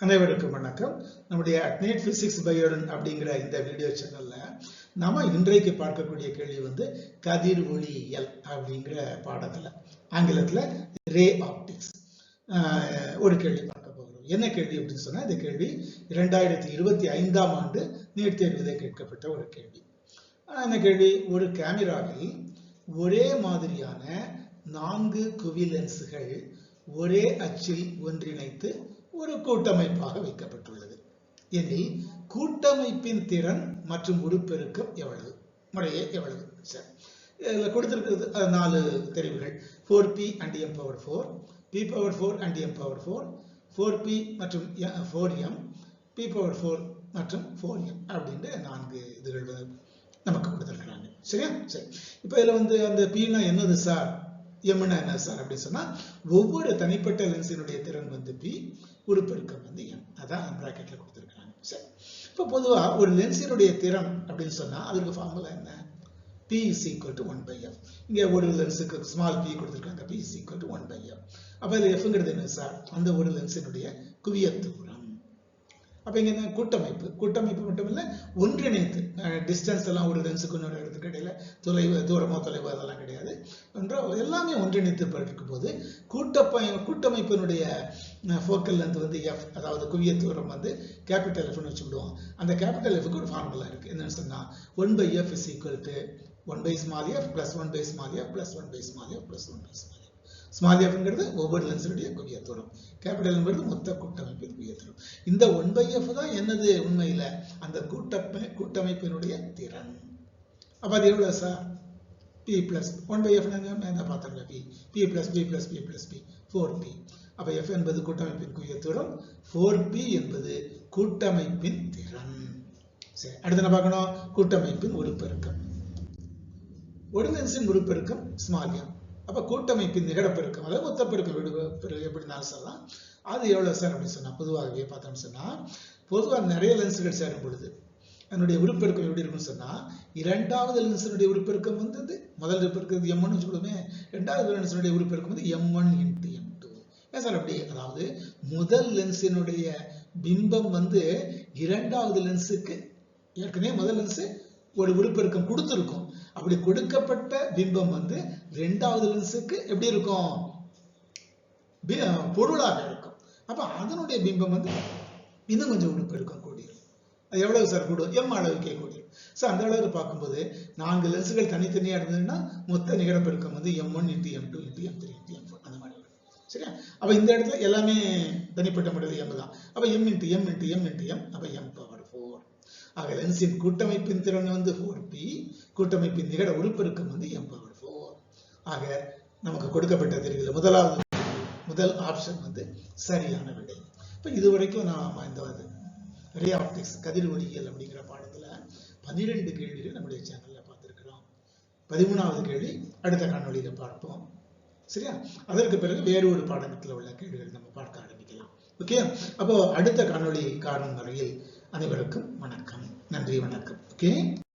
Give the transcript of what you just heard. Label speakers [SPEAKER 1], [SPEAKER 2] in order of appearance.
[SPEAKER 1] அனைவருக்கும் வணக்கம். நம்முடைய அட்னேட் பிசிக்ஸ் பயோடன் அப்படிங்கிற இந்த வீடியோ சேனல்ல நாம இன்றைக்கு பார்க்கக்கூடிய கேள்வி வந்து கதிர் ஒளியியல் அப்படிங்கிற பாடத்துல ஆங்கிலத்துல ரே ஆப்டிக்ஸ் ஒரு கேள்வி பார்க்க போகிறோம். என்ன கேள்வி அப்படின்னு சொன்னா இந்த கேள்வி இரண்டாயிரத்தி இருபத்தி ஐந்தாம் ஆண்டு நீட் தேர்விலே கேட்கப்பட்ட ஒரு கேள்வி. ஆஹ் என்ன கேள்வி ஒரு கேமராவில் ஒரே மாதிரியான நான்கு குவிலென்ஸுகள் ஒரே அச்சில் ஒன்றிணைத்து ஒரு கூட்டமைப்பாக வைக்கப்பட்டுள்ளது. எனில் கூட்டமைப்பின் திறன் மற்றும் உருப்பெருக்கம் எவ்வளவு? முறையே எவ்வளவு? சார் இதில் கொடுத்துருக்கிறது நாலு தெரிவுகள். Four P and M power four P power four and M power four four P மற்றும் four M P power four மற்றும் ஃபோர் எம் அப்படின்ற நான்கு இதுகள் நமக்கு கொடுத்துருக்குறாங்க. சரியா? சரி. இப்போ இதில் வந்து அந்த பீனா என்னது சார்? எம்னா என்ன சார் அப்படின்னு சொன்னா ஒவ்வொரு தனிப்பட்ட லென்ஸினுடைய திறன் வந்து பி உருப்பெருக்கம் வந்து எம். அதான் பிராக்கெட்ல கொடுத்துருக்காங்க. சரி. இப்போ பொதுவா ஒரு லென்ஸினுடைய திறன் அப்படின்னு சொன்னா அதற்கு ஃபார்முலா என்ன? P is equal to one by F இங்கே ஒரு லென்ஸுக்கு ஸ்மால் பி கொடுத்துருக்காங்க. P is equal to one by F அப்போ இது எஃப்ங்கிறது என்ன சார்? அந்த ஒரு லென்ஸினுடைய குவியத் தூரம். அப்போ இங்கே என்ன கூட்டமைப்பு. கூட்டமைப்பு மட்டும் இல்லை ஒன்றிணைத்து டிஸ்டன்ஸ் எல்லாம் ஒரு லென்ஸுக்கு இன்னொரு இடத்துக்கு இடையில தொலைவு தூரமோ தொலைவோ அதெல்லாம் கிடையாது. ஒன்றா எல்லாமே ஒன்றிணைத்து இருக்கும் போது கூட்டப்பய கூட்டமைப்பினுடைய ஃபோக்கல் லென்த் வந்து எஃப் அதாவது குவிய தூரம் வந்து கேபிட்டல் எஃப்னு வச்சுக்கிடுவோம். அந்த கேபிட்டல் எஃப்க்கு ஒரு ஃபார்முலா இருக்குது என்னென்னு சொன்னால் one by F is equal to one by small F plus one by small F plus one by small F plus one by small small எஃப்ங்கிறது ஒவ்வொரு லென்ஸுடைய குவிய தூரம். கேபிட்டல்ங்கிறது மொத்த கூட்டமைப்பின் குவிய தூரம். இந்த ஒன் பை எஃப் தான் என்னது உண்மையில்? அந்த கூட்டமை கூட்டமைப்பினுடைய திறன். அப்போ அது எவ்வளோ sir P plus one by F என்ன பார்த்தோம்ல P P plus P plus P plus P four P அப்போ எஃப் என்பது கூட்டமைப்பின் குவிய தூரம். ஃபோர் பி என்பது கூட்டமைப்பின் திறன். சரி அடுத்து என்ன பார்க்கணும்? கூட்டமைப்பின் உறுப்பெருக்கம் ஒரு லென்ஸின் ஸ்மால் எம் அப்போ கூட்டமைப்பின் நிகழப்பெருக்கம் அதாவது மொத்த பெருக்கம் விடு பெரு- சார் சொல்லலாம். அது எவ்வளோ சார் அப்படின்னு சொன்னால் பொதுவாகவே பார்த்தோம்னு சொன்னால் பொதுவாக நிறைய லென்ஸுகள் சேரும் பொழுது. அதனுடைய உறுப்பெருக்கம் எப்படி இருக்கும்னு சொன்னால் இரண்டாவது லென்ஸினுடைய உறுப்பெருக்கம் வந்து முதல் உருப்பெருக்கம் எம் ஒன் சொல்லுமே ரெண்டாவது லென்ஸினுடைய உறுப்பெருக்கம் வந்து M one into M two ஏன் சார் அப்படி? அதாவது முதல் லென்ஸினுடைய பிம்பம் வந்து இரண்டாவது லென்ஸுக்கு ஏற்கனவே முதல் லென்ஸு ஒரு உருப்பெருக்கம் கொடுத்துருக்கும். அப்படி கொடுக்கப்பட்ட பிம்பம் வந்து ரெண்டாவது லென்ஸுக்கு எப்படி இருக்கும்? பொருளாக இருக்கும். அப்ப அதனுடைய பிம்பம் வந்து இன்னும் கொஞ்சம் விழுப்பெருக்கம் கூடியிருக்கும் அது எவ்வளவு சார்? கூடும் எம் அளவுக்கே கூடியிருக்கும் சார் அந்த அளவுக்கு பார்க்கும்போது நான்கு லென்ஸுகள் தனித்தனியா இருந்ததுன்னா மொத்த நிகரப்பெருக்கம் வந்து M one into M two into M three into M four அந்த மாதிரி சரியா? அப்ப இந்த இடத்துல எல்லாமே தனிப்பட்ட முறையில் எம் தான். அப்ப M into M into M into M அப்ப எம் ஆக லென்ஸின் கூட்டமைப்பின் திறன் வந்து ஃபோர் பி கூட்டமைப்பின் நிகர உருப்பெருக்கம் வந்து எம் பவர் ஃபோர் ஆக நமக்கு கொடுக்கப்பட்ட தெரிவில் முதலாவது முதல் ஆப்ஷன் வந்து சரியான விடை. இப்போ இது வரைக்கும் நாம இந்த ரே ஆப்டிக்ஸ் கதிர் ஒளியியல் அப்படிங்கிற பாடத்தில் பன்னிரெண்டு கேள்விகள் நம்முடைய சேனலில் பார்த்திருக்கிறோம். பதிமூணாவது கேள்வி அடுத்த காணொலியில் பார்ப்போம். சரியா? அதற்கு பிறகு வேறு ஒரு பாடத்தில் உள்ள கேள்விகள் நம்ம பார்க்க ஆரம்பிக்கலாம். ஓகே அப்போ அடுத்த காணொலி காணும் வரையில் அனைவருக்கும் வணக்கம். நன்றி வணக்கம். ஓகே